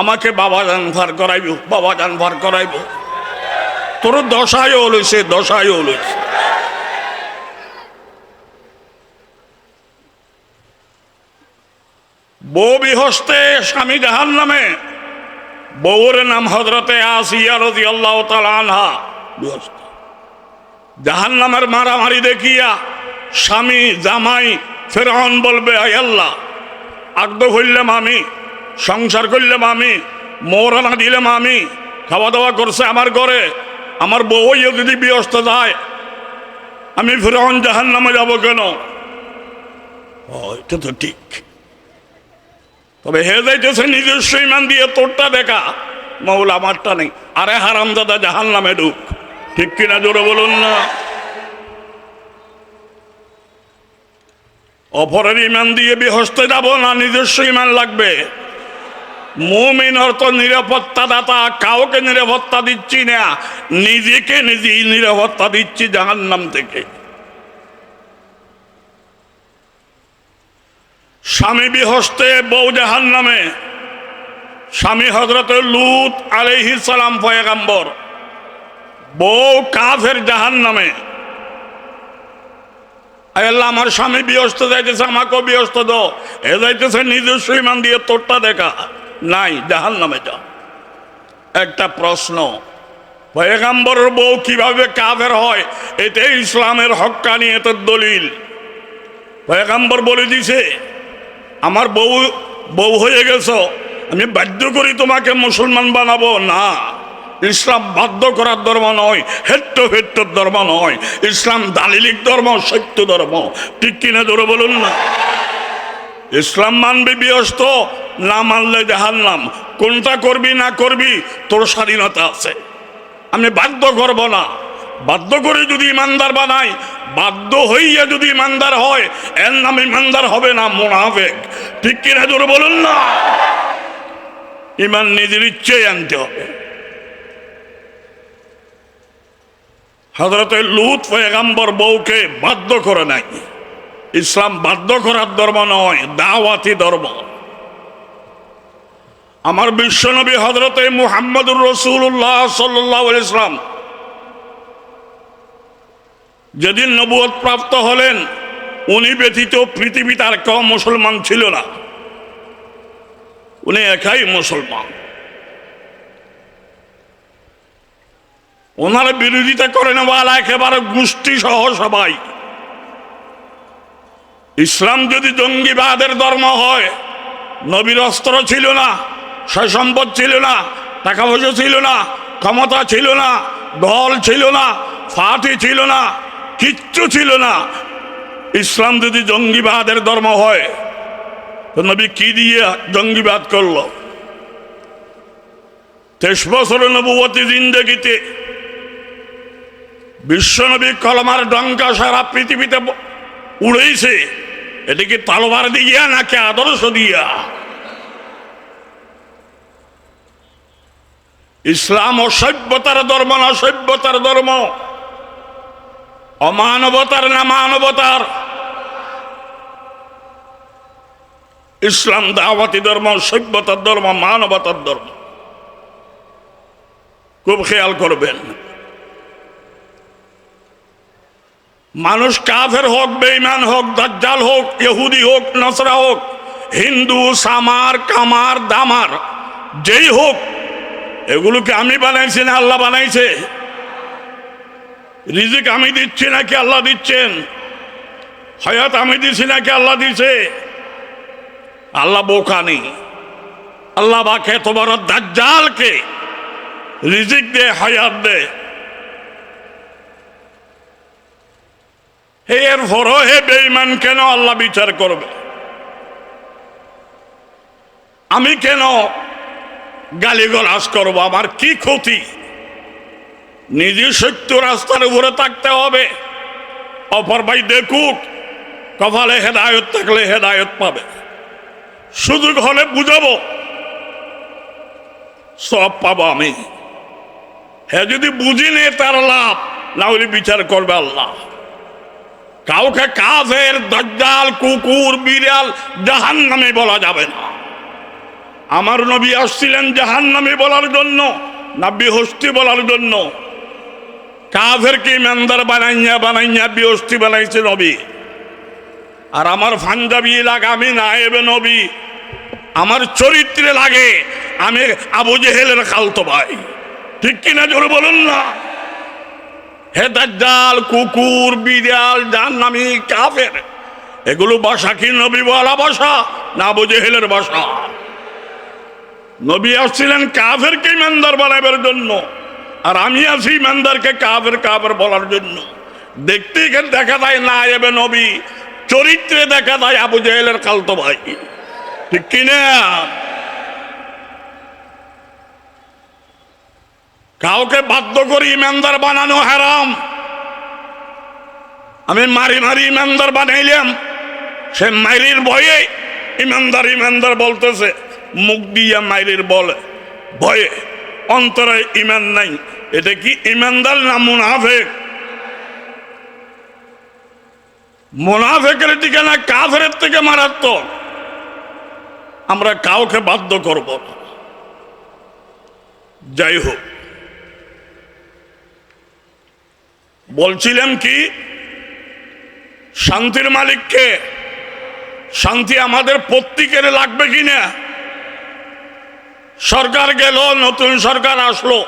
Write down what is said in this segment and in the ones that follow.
আমাকে বাবা জান ভার করাইব, বাবা জান ভার করাইব। তোর দশায় লইছে দশায় লইছে বউ বিহস্তে স্বামী জাহান নামে বউর নাম হজরতে আনহা। জাহান নামের মারামারি দেখিয়া স্বামী জামাই ফেরাউন বলবে আই আল্লাহ আগদ হইলাম আমি। সংসার করলাম আমি মোরানা দিলাম আমি খাওয়া দাওয়া করছে আমার ঘরে, আমার বউ যদি বিয়স্ত যায়, আমি ফেরাউন জাহান নামে যাব কেন? এটা তো ঠিক। তবে হে যাইতেছে নিজস্ব ইমান দিয়ে তোরটা দেখা মৌল আমারটা নেই। আরে হারাম দাদা জাহান নামে ঢুক। ঠিক কিনা জোরে বলুন না? অপরের ইমান দিয়ে বিহস্তে যাব না, নিজস্ব ইমান লাগবে? মুমিন অর্থ নিরাপত্তা দাতা কাউকে নিরাপত্তা দিচ্ছি না। নিজেকে নিজেই নিরাপত্তা দিচ্ছি জাহান নাম থেকে। স্বামী বিহস্তে বউ জাহান নামে স্বামী হজরত লুত আলহি সালাম পয়গাম্বর। বউ কাফের জাহান নামে আমার স্বামী বিহস্ত যাইতেছে, আমাকেও বিহস্ত দো এ যাইতেছে নিজস্ব ইমান দিয়ে তোরটা দেখা। নাই জাহান নামে যা একটা প্রশ্ন, পয়গাম্বরের বউ কীভাবে কাফের হয়? এটাই ইসলামের এটার দলিল। পয়গাম্বর বলে দিছে, আমার বউ বউ হয়ে গেছ, আমি বাধ্য করি তোমাকে মুসলমান বানাবো। না, ইসলাম বাধ্য করার ধর্ম নয়, হেট্ট হেট্টর ধর্ম নয়। ইসলাম দালিলিক ধর্ম, সত্য ধর্ম। ঠিক কিনা ধরে বলুন না। ইসলাম মানবি বিয়স্ত, না মানলে জাহান্নাম। কোনটা করবি, না করবি, তোর স্বাধীনতা আছে। আমি বাধ্য করব না। বাধ্য করে যদি ইমানদার বানাই, বাধ্য হইয়া যদি ইমানদার হয়, এর নাম ইমানদার হবে না, মোনাফেক। ঠিক কিনা জোরে বলুন না? ইমান নিজের ইচ্ছেই আনতে হবে। হজরত লুত পয়গাম্বর বউকে বাধ্য করে নাই। ইসলাম বাধ্য করার ধর্ম নয়, দাওয়াতি ধর্ম। আমার বিশ্বনবী হজরতে মুহাম্মদুর রসুল্লাহ সাল্লাহ ইসলাম যেদিন নবুয়ত প্রাপ্ত হলেন, উনি ব্যতীত পৃথিবীতে আর কেউ মুসলমান ছিল না। উনি একাই মুসলমান। ওনার বিরোধিতা করে নেওয়ালা একেবারে গোষ্ঠী সহ সবাই। ইসলাম যদি জঙ্গিবাদের ধর্ম হয়, নবীর অস্ত্র ছিল না, সয় সম্পদ ছিল না, টাকা পয়সা ছিল না, ক্ষমতা ছিল না, দল ছিল না ফাটি ছিল না, কিচ্ছু ছিল না। ইসলাম যদি জঙ্গিবাদের ধর্ম হয়, তো নবী কি দিয়ে জঙ্গিবাদ করল? তেইশ বছর নবুবতী জিন্দগিতে বিশ্বনবী কলমার ডঙ্কা সারা পৃথিবীতে উড়েছে এটা কি তালবার দিয়া নাকি আদর্শ দিয়া? ইসলাম অসভ্যতার ধর্ম না সভ্যতার ধর্ম? অমানবতার না মানবতার? ইসলাম দাওয়াতি ধর্ম, সভ্যতার ধর্ম, মানবতার ধর্ম। খুব খেয়াল করবেন। মানুষ কাফের হোক বেইমান হোক, দাজ্জাল হোক, ইহুদি হোক, নসরা হোক, হিন্দু, সামার, কামার, দামার, যেই হোক, এগুলোকে আমি বানাইছি না আল্লাহ বানাইছে? রিজিক আমি দিচ্ছি নাকি আল্লাহ দিচ্ছেন? হয়াত আমি দিচ্ছি নাকি আল্লাহ দিছে? আল্লাহ বোকা নেই। আল্লাহ বাকে তোমার দাজ্জালকে রিজিক দে হায়াত দে এর ফর হে বেঈমান, কেন আল্লাহ বিচার করবে? আমি কেন গালিগালাজ করব? আমার কি ক্ষতি? নিজে সত্য রাস্তার উপরে থাকতে হবে। অপর ভাই দেখুক, কপালে হেদায়ত থাকলে হেদায়ত পাবে। সুযোগ হলে বুঝাবো। সব পাবো আমি। হ্যাঁ যদি বুঝি বুঝিনি তার লাভ, না হলে বিচার করবে আল্লাহ। কাউকে কাফের, দজ্জাল, কুকুর, বিড়াল জাহান নামে বলা যাবে না। আমার নবী আসছিলেন জাহান্নামী বলার জন্য, না বিহস্তি বলার জন্য। কাফেরকে ইমানদার বানাইয়া বানাইয়া বিহস্তি বানাইছে নবী। আর আমার ফাঞ্জাবি এলাকা আমি নায়েবে নবী। আমার চরিত্রে লাগে, আমি আবু জেহেলের খালতো ভাই। ঠিক কিনা জোরে বলুন না? হে দাজ্জাল, কুকুর, বিড়াল জাহান্নামী কাফের, এগুলো বাসা কি নবী বলা বাসা না আবু জেহেলের বাসা? নবী আসছিলেন কাফেরকে ইমানদার বানাবার জন্য, আর আমি আছি ইমানদারকে কাফের কাফের বলার জন্য। দেখতে গেলে দেখা যায় না এবে নবী, চরিত্রে দেখা যায় আবু জাহেলের কালতো ভাই। ঠিক কিনা? কাউকে বাধ্য করে ইমানদার বানানো হারাম। আমি মারি মারি ইমানদার বানাইলাম। সে মাইরির ভয়ে ইমানদার ইমানদার বলতেছে, মুখ দিয়া মাইরির বলে, ভয়ে, অন্তরে ইমান নাই। এটা কি ইমানদার না মুনাফেক? মুনাফেকের দিকে না কাফের থেকে মারাত্মক। আমরা কাউকে বাধ্য করব যাই হোক বলছিলাম কি? শান্তির মালিককে শান্তি আমাদের প্রত্যেকের লাগবে কিনা সরকার গেল, নতুন সরকার আসলো।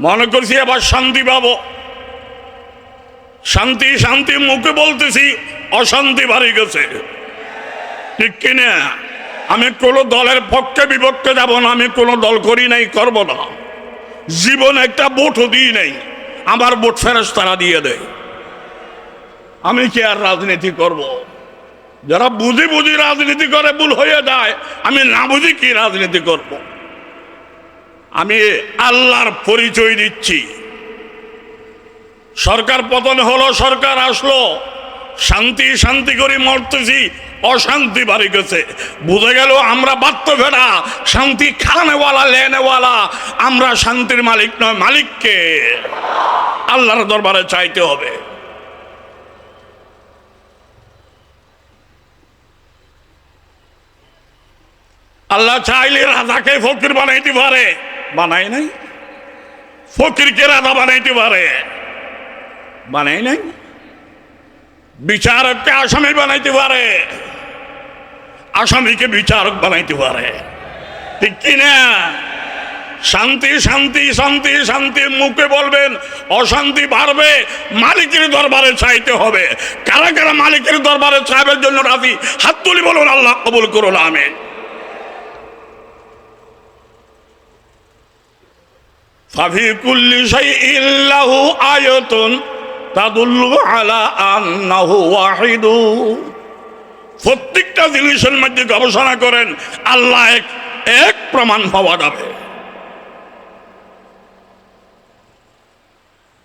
মনে করছি এবার শান্তি পাবো। শান্তি শান্তি মুখে বলতেছি, অশান্তি বাড়ি গেছে। ঠিক কিনা আমি কোনো দলের পক্ষে বিপক্ষে যাব না, আমি কোনো দল করি নাই, করব না। জীবন একটা ভোটও দিই নাই। আমার ভোট ফেরত তারা দিয়ে দেয় আমি কি আর রাজনীতি করব। যারা বুঝি বুঝি রাজনীতি করে, ভুল হয়ে যায়, আমি না বুঝি কি রাজনীতি করব। আমি আল্লাহর পরিচয় দিচ্ছি সরকার পতন হলো, সরকার আসলো, শান্তি শান্তি করে মরতেছি অশান্তি বাড়ি গেছে। বুঝে গেল আমরা বাত্য ফেরা শান্তি খানেওয়ালা লেনেওয়ালা। আমরা শান্তির মালিক নয়, মালিককে। আল্লাহর দরবারে চাইতে হবে। আল্লাহ চাইলে রাজাকে ফকির বানাইতে পারে। বানাই নাই? ফকিরকে রাজা বানাইতে পারে। বানাই নাই? বিচারককে আসামি বানাইতে পারে। আসামিকে বিচারক বানাইতে পারে। ঠিক কিনা? শান্তি শান্তি শান্তি শান্তি, মুখে বলবেন, অশান্তি বাড়বে, মালিকের দরবারে চাইতে হবে। কারা কারা মালিকের দরবারে চাইবার জন্য রাজি, হাত তুলি বলুন, আল্লাহ কবুল করুন আমি আয়াতুন তাদুল্লু আলা ওয়াহিদু। প্রত্যেকটা জিনিসের মধ্যে গবেষণা করেন, আল্লাহ এক এক প্রমাণ পাওয়া যাবে।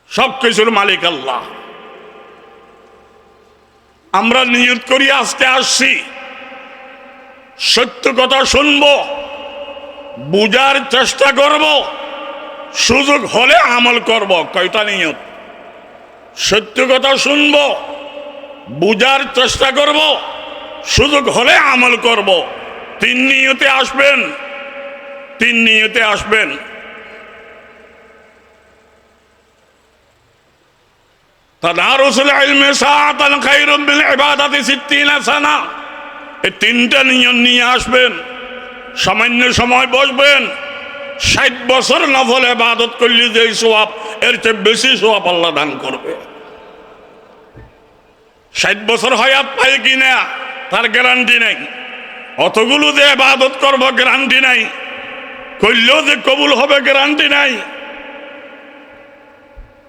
সব কিছুর মালিক আল্লাহ। আমরা নিয়ত করি, আজকে আসছি। সত্য কথা শুনব, বুঝার চেষ্টা করব, সুযোগ হলে আমল করব। কয়টা নিয়ত? সত্য কথা শুনব, বুঝার চেষ্টা করব সুযোগ হলে আমল করব তিন নিয়তে আসবেন তিন নিয়তে আসবেন تدارس العلم ساعة خير بالعبادة ستين سنة এই তিনটা নিয়ম নিয়ে আসবেন সামান্য সময় বসবেন ষাট বছর নফল এবাদত করলে যে সোয়াব এর চেয়ে বেশি সোয়াব আল্লাহ দান করবে ষাট বছর হয়াত পাই কিনা তার গ্যারান্টি নাই। অতগুলো যে এবাদত করব গ্যারান্টি নাই। করলেও যে কবুল হবে গ্যারান্টি নাই।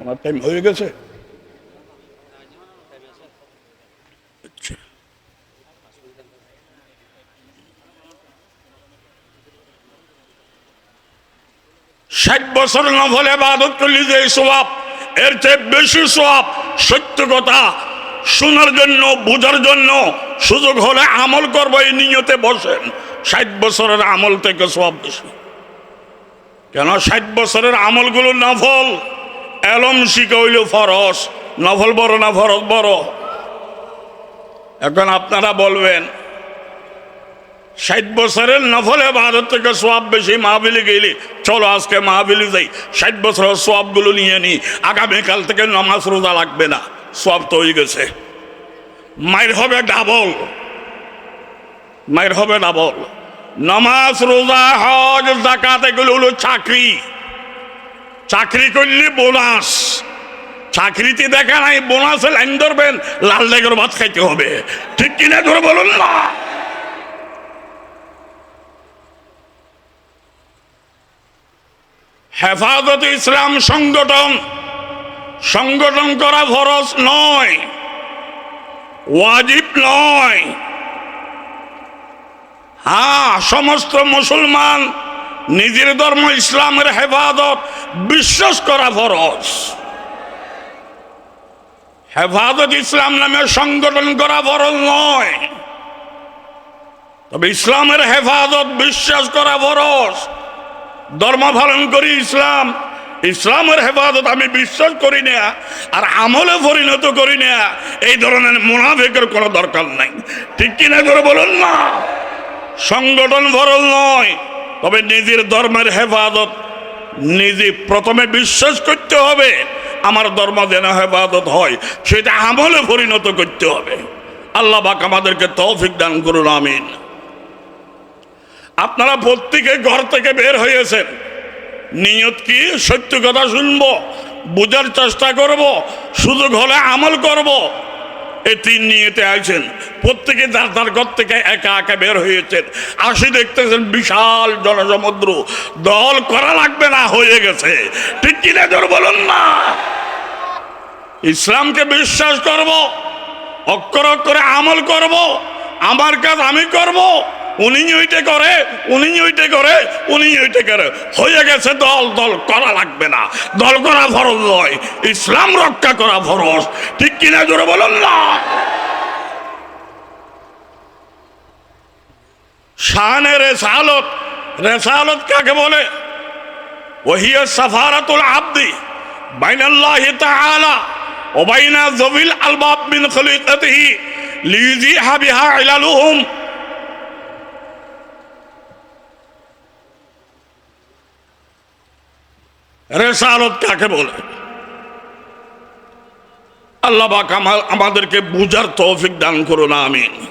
আমার টাইম হয়ে গেছে। আচ্ছা। ষাট বছর নফল এবাদত করলে যে সোয়াব এর চেয়ে বেশি সোয়াব সত্য কথা। শোনার জন্য, বোঝার জন্য সুযোগ হলে আমল করব, এই নিয়তে বসেন। ষাট বছরের আমল থেকে সোয়াব বেশি। কেন? ষাট বছরের আমলগুলো নফল। এলম শিখা হইল ফরস নফল বড় না ফরস বড়? এখন আপনারা বলবেন, ষাট বছরের নফলে ভারত থেকে সোয়াব বেশি মাহবিলি গেলি, চলো আজকে মাহবিলি যাই। ষাট বছরের সোয়াবগুলো নিয়ে নিই আগামীকাল থেকে নমাজ রোজা লাগবে না। সোয়াব তো হয়ে গেছে। মায়ের হবে ডাবল। মায়ের হবে ডাবল। নামাজ, রোজা, হজ জাকাত এগুলো হলো চাকরি। চাকরি করলে বোনাস। চাকরিতে দেখা নাই, বোনাসে লাইন ধরবেন, লাল লেগের ভাত খাইতে হবে। ঠিক কিনা ধরে বলুন না? হেফাজত ইসলাম সংগঠন সংগঠন করা ফরজ নয়, ওয়াজিব নয়। হ্যাঁ সমস্ত মুসলমান নিজের ধর্ম, ইসলামের হেফাজত বিশ্বাস করা ফরজ। হেফাজত ইসলাম নামে সংগঠন করা ফরজ নয়, তবে ইসলামের হেফাজত বিশ্বাস করা ফরজ। ধর্ম পালন করি ইসলাম ইসলামের হেফাজত আমি বিশ্বাস করি না, আর আমলে পরিণত করি না, এই ধরনের মুনাফেকের কোনো দরকার নাই। ঠিক কিনা করে বলুন না সংগঠন ফরজ নয়, তবে নিজের ধর্মের হেফাজত নিজে প্রথমে বিশ্বাস করতে হবে, আমার ধর্ম যেন হেফাজত হয়, সেটা আমলে পরিণত করতে হবে। আল্লাহ বাক আমাদেরকে তৌফিক দান করুন, আমিন। আপনারা প্রত্যেকে ঘর থেকে বের হয়েছেন। নিয়ত কি? সত্য কথা শুনব, বোঝার চেষ্টা করব সুযোগ হলে আমল করব। এই তিন নিয়েতে আইছেন। প্রত্যেকে যার তার ঘর থেকে একা একা বের হয়েছেন। আসি দেখতেছেন বিশাল জনসমুদ্র। দল করা লাগবে না, হয়ে গেছে। ঠিক কিনা জোর বলুন না? ইসলামকে বিশ্বাস করব, অক্ষর অক্ষরে আমল করব, আমার কাজ আমি করব। উনি ওইটা করে উনি ওইটা করে উনি ওইটা করে। হয়ে গেছে দল দল করা লাগবে না। দল করা ভরস নয়, ইসলাম রক্ষা করা ভরস ঠিক কিনা জোরে বলুন না? শাহানে রেসালত রেসালত কাকে বলে? ওহিয়া সাফারাতুল আব্দি, বাইনাল্লাহি তাআলা, ওবাইনা জবিল আলবাব মিন খলিকাতিহি লিইজিহা বিহা ইলালুহুম। রেসালত কাকে বলে? আল্লাহ পাক আমা- আমাদেরকে বুঝার তৌফিক দান করো না আমিন।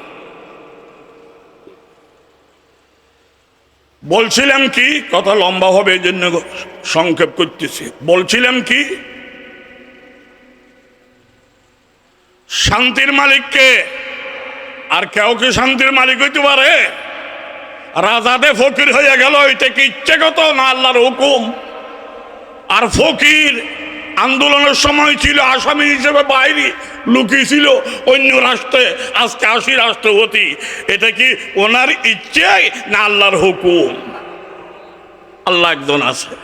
বলছিলাম কি? কথা লম্বা হবে এই জন্য সংক্ষেপ করতেছি। বলছিলাম কি? শান্তির মালিককে আর কেউ কি শান্তির মালিক হইতে পারে? রাজাদে ফকির হয়ে গেল এটা কি ইচ্ছেগত না আল্লাহর হুকুম? আর ফকির আন্দোলনের সময় ছিল আসামি হিসেবে বাইরে লুকিয়েছিল অন্য রাষ্ট্রে, আজকে আসি রাষ্ট্রপতি। এটা কি ওনার ইচ্ছে না আল্লাহর হুকুম? আল্লাহ একজন আছে।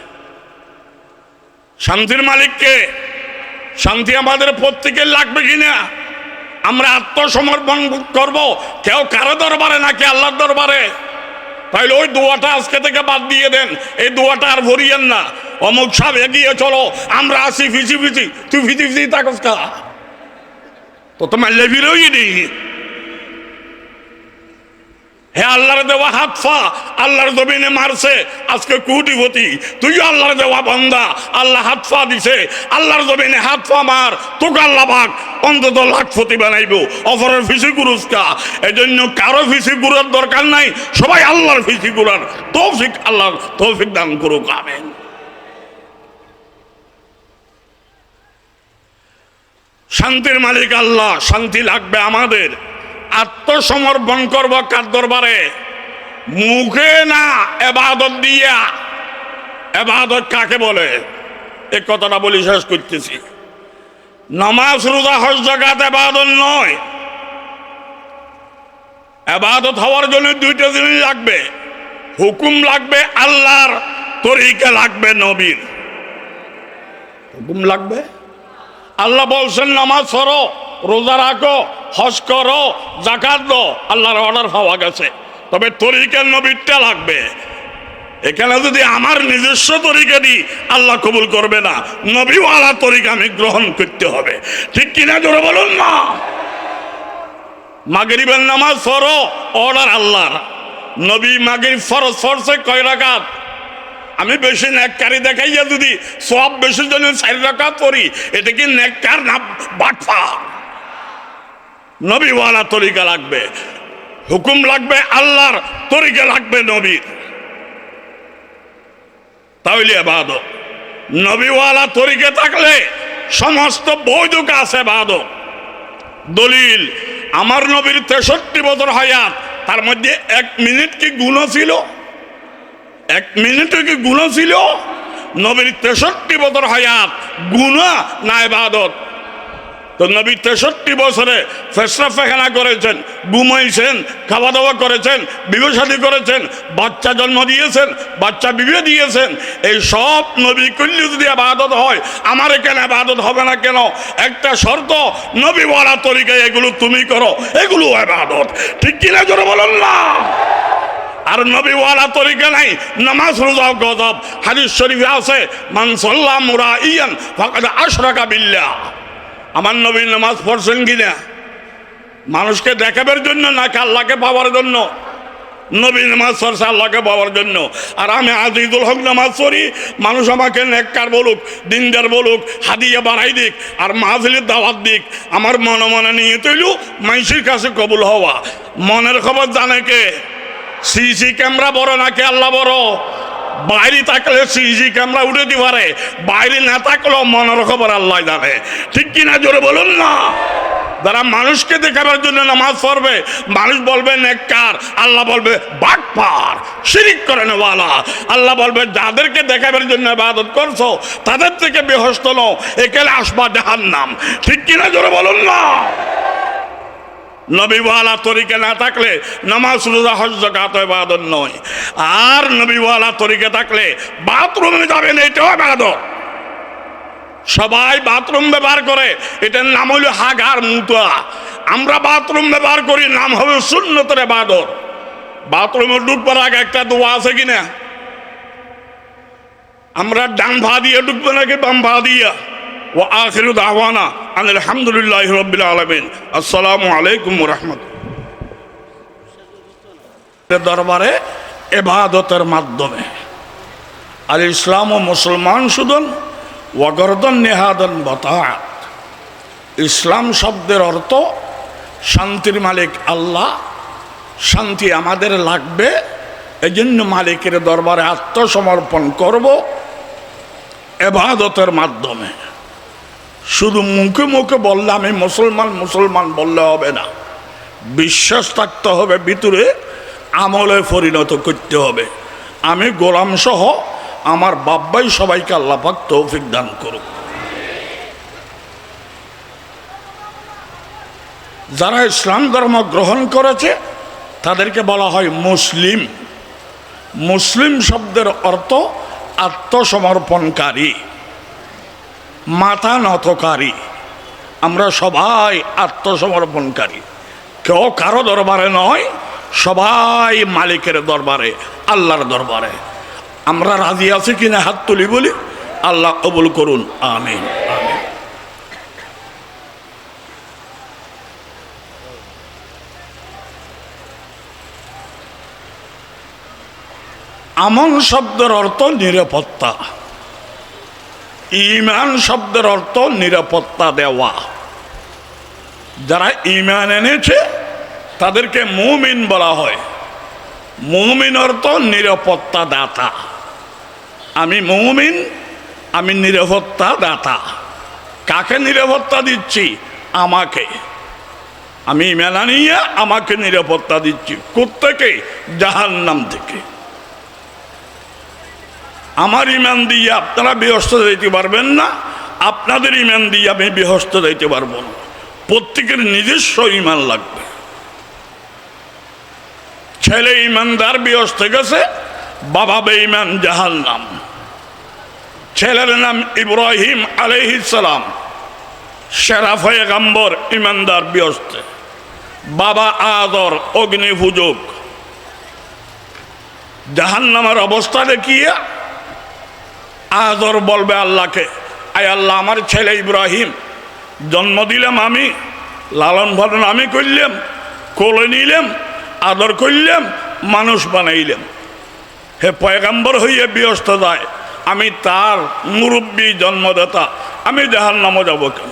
শান্তির মালিককে শান্তি আমাদের প্রত্যেকের লাগবে কিনা? আমরা আত্মসমর্পণ করব। কেউ কারও দরবারে নাকি আল্লাহর দরবারে? তাইলে ওই দোয়াটা আজকে থেকে বাদ দিয়ে দেন। এই দোয়াটা আর ভরিয়েন না। অমুক সাহেব এগিয়ে চলো, আমরা আসি ফিচি ফিচি তুই ফিচি ফিচি তাকস কা? তো তোমার লেবিরই নেই। হে আল্লাহর দেওয়া হাত ফা, আল্লাহর জমিনে মারছে, আজকে কুটিপতি। তুইও আল্লাহর দেওয়া বন্দা, আল্লাহ হাত ফা দিছে, আল্লাহর জমিনে হাত ফা মার, তোকে আল্লাহ বাক অন্তত লাখপতি বানাইব, অফরের ফিসি গুরুস্কা এই জন্য কারও ফিসি গুড়ার দরকার নাই, সবাই আল্লাহর ফিসি গুড়ার তৌফিক আল্লাহ তৌফিক দান করুক, আমেন। শান্তির মালিক আল্লাহ, শান্তি লাগবে আমাদের। আত্মসমর্পণ করব কার দরবারে? মুখে না, এবাদত দিয়া। এবাদত কাকে বলে? এ কথাটা বলি শেষ করতেছি। নামাজ, রোজা, হজ জাগাত এবাদত নয়। এবাদত হওয়ার জন্য দুইটা জিনিস লাগবে। হুকুম লাগবে আল্লাহর, তরিকা লাগবে নবীর। হুকুম লাগবে? আল্লাহ বলছেন, নামাজ পড়ো, রোজা রাখো, হজ করো জাকাত দো আল্লাহর অর্ডার পাওয়া গেছে। তবে তরিকার নবীরটা লাগবে। এখানে যদি আমার নিজস্ব তরিকা দিই, আল্লাহ কবুল করবে না। নবীওয়ালা তরিকা আমি গ্রহণ করতে হবে। ঠিক কিনা জোরে বলুন না? মাগরিবের নামাজ পড়ো অর্ডার আল্লাহর। নবী মাগির ফরজ ফরসে কয় রাকাত? আমি বেশি নেককারি দেখাইয়া যদি সব বেশি জন্য চারি রাকাত পড়ি, এটা কি নেককার না বাটফা? নবীওয়ালা তরিকা লাগবে, হুকুম লাগবে, আল্লাহর তরিকা লাগবে নবীর। তাহলে বাদক নবীওয়ালা তরিকে থাকলে সমস্ত বৈধ কাছে বাদক দলিল, আমার নবীর তেষট্টি বছর হায়াত, তার মধ্যে এক মিনিট কি গুণ ছিল? এক মিনিটে কি গুণ ছিল? নবীর তেষট্টি বছর হায়াত, গুণা না এবাদত তো নবী তেষট্টি বছরে ফেসরা ফেখানা করেছেন, ঘুমাইছেন খাওয়া দাওয়া করেছেন বিবাসাদি করেছেন, বাচ্চা জন্ম দিয়েছেন, বাচ্চা বিবে দিয়েছেন। এই সব নবী করলে যদি আবাদত হয়, আমার এখানে আবাদত হবে না কেন? একটা শর্ত নবী বলা তরিকায় এগুলো তুমি করো, এগুলো আবাদত ঠিক কিনা জোরে বলুন না? আর নবী ওয়ালা তরিকা নাই, নামাজ, রোজা, গজব। হাদিস শরীফে আছে মানসল্লা মুরা ইয়ান ফাকাদ আশরাকা বিল্লাহ। আমার নবী নামাজ পড়ছেন কিনা? মানুষকে দেখাবার জন্য নাকি আল্লাহকে পাওয়ার জন্য? নবী নামাজ পড়ছে আল্লাহকে পাওয়ার জন্য। আর আমি আজিদুল হক নামাজ পড়ি, মানুষ আমাকে নেককার বলুক, দিনদার বলুক, হাদিয়া বাড়াই দিক, আর মাহফিলের দাওয়াত দিক। আমার মনে মনে নিয়ে তৈলু মাইসির কাছে কবুল হওয়া। মনের খবর জানে কে? সিসি ক্যামেরা বড় নাকি আল্লাহ বড়? বাইরে থাকলে সিসি ক্যামেরা উঠে দিতে পারে। বাইরে না থাকলেও মনের খবর আল্লাহ জানে। ঠিক কিনা জোরে বলুন না? যারা মানুষকে দেখাবার জন্য নামাজ পড়বে, মানুষ বলবে, নেককার। আল্লাহ বলবে বাটপার শিরিক করে নেওয়ালা। আল্লাহ বলবে, যাদেরকে দেখাবার জন্য ইবাদত করছ, তাদের থেকে বেহস্ত নও। একেলে আসবা জাহান্নাম। ঠিক কিনা জোরে বলুন না? নবীওয়ালা তরিকে না থাকলে নামাজ, রোজা, হজ জাকাত ইবাদত নয়। আর নবীওয়ালা তরিকে থাকলে বাথরুমে যাবেন, এটাও ইবাদত। সবাই বাথরুম ব্যবহার করে, এটার নাম হলো হাগার মুতা আমরা বাথরুম ব্যবহার করি, নাম হবে শূন্যতরে বাদর বাথরুমে ঢুকবার আগে একটা দোয়া আছে কিনা? আমরা ডান ভা দিয়ে ঢুকবো নাকি বাম ভা দিয়া? ও আখিরু দাওয়ানা আলহামদুলিল্লাহ রবিল আলমিন। আসসালামু আলাইকুম রহমত দরবারে এবাদতের মাধ্যমে। আল ইসলাম ও মুসলমান সুদন ওয়াগর্দন নেহাদন বতায়াত। ইসলাম শব্দের অর্থ শান্তির মালিক আল্লাহ, শান্তি আমাদের লাগবে, এজন্য মালিকের দরবারে আত্মসমর্পণ করব। এবাদতের মাধ্যমে। শুধু মুখে মুখে বললে আমি মুসলমান মুসলমান বললে হবে না। বিশ্বাস থাকতে হবে ভিতরে, আমলে পরিণত করতে হবে। আমি গোলাম সহ আমার বাব্বাই সবাইকে আল্লাপাক তৌফিক দান করুক। যারা ইসলাম ধর্ম গ্রহণ করেছে, তাদেরকে বলা হয় মুসলিম। মুসলিম শব্দের অর্থ আত্মসমর্পণকারী। মাথা নতকারী আমরা সবাই আত্মসমর্পণকারী। কেউ কারও দরবারে নয়, সবাই মালিকের দরবারে, আল্লাহর দরবারে। আমরা রাজি আছি কিনা হাত তুলি বলি? আল্লাহ কবুল করুন, আমিন। আমন শব্দের অর্থ নিরাপত্তা। ইমান শব্দের অর্থ নিরাপত্তা দেওয়া। যারা ইমান এনেছে, তাদেরকে মুমিন বলা হয়। মুমিন অর্থ নিরাপত্তা দাতা আমি মুমিন, আমি নিরাপত্তা দাতা কাকে নিরাপত্তা দিচ্ছি? আমাকে। আমি মেলা নিয়ে আমাকে নিরাপত্তা দিচ্ছি। কোথেকে জাহান্নাম থেকে। আমার ইমান দিয়ে আপনারা বিহস্ত যাইতে পারবেন না, আপনাদের ইমান দিয়ে আমি বিহস্ত যাইতে পারব না। প্রত্যেকের নিজস্ব ইমান লাগবে। ছেলে ইমানদার বিহস্ত গেছে, বাবা বেঈমান জাহাল নাম ছেলের নাম ইব্রাহিম আলহিসাম শেরাফে গাম্বর ইমানদার বিহস্তে। বাবা আদর অগ্নি পূজক জাহান্নামের অবস্থা দেখিয়ে আদর বলবে আল্লাহকে। আয় আল্লাহ, আমার ছেলে ইব্রাহিম, জন্ম দিলাম আমি, লালন পালন আমি করলাম, কোলে নিলাম, আদর করলাম, মানুষ বানাইলেন হে পয়গাম্বর হইয়ে বিয়স্ত যায়, আমি তার মুরব্বী জন্মদাতা, আমি জাহান নামও যাব কেন?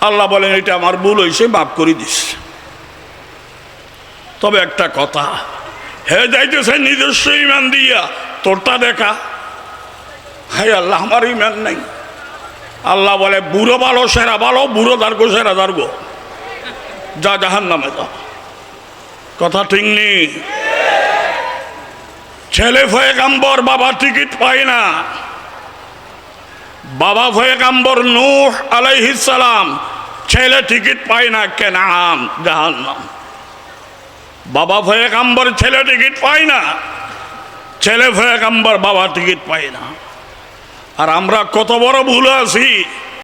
আল্লাহ বলেন, এটা আমার ভুল হয়েছে মাফ করে দিস। তবে একটা কথা, হে যাইতেছে নিজস্ব ইমান দিয়া, তোরটা দেখা। হাই আল্লাহ, আমার ইমান নাই। আল্লাহ বলে, বুড়ো ভালো, সেরা ভালো, বুড়ো দার্গো, সেরা দার্গো। যা জাহান নামে যা। কথা ঠিক নেই ছেলে ফয়েকাম্বর বাবা টিকিট পায় না। বাবা ফয়েকাম্বর নূহ আলাইহিসালাম ছেলে টিকিট পায় না, কেন আম? জাহান্নাম। বাবা ফয়েকাম্বর ছেলে টিকিট পায় না, ছেলে ফয়েকাম্বর বাবা টিকিট পায় না। আর আমরা কত বড় ভুল আছি।